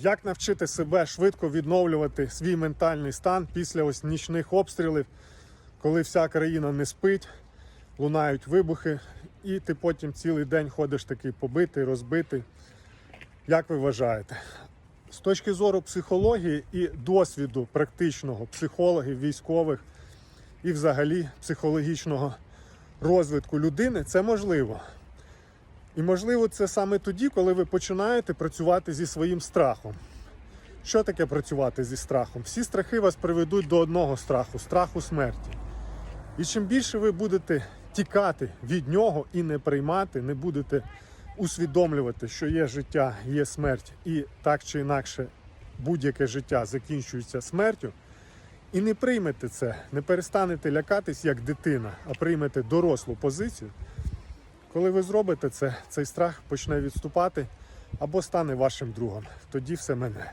Як навчити себе швидко відновлювати свій ментальний стан після ось нічних обстрілів, коли вся країна не спить, лунають вибухи, і ти потім цілий день ходиш такий побитий, розбитий. Як ви вважаєте? З точки зору психології і досвіду практичного психологів, військових і взагалі психологічного розвитку людини, це можливо. І можливо, це саме тоді, коли ви починаєте працювати зі своїм страхом. Що таке працювати зі страхом? Всі страхи вас приведуть до одного страху страху смерті. І чим більше ви будете тікати від нього і не приймати, не будете усвідомлювати, що є життя, є смерть, і так чи інакше будь-яке життя закінчується смертю, і не приймете це, не перестанете лякатись як дитина, а приймете дорослу позицію. Коли ви зробите це, цей страх почне відступати або стане вашим другом. Тоді все мене.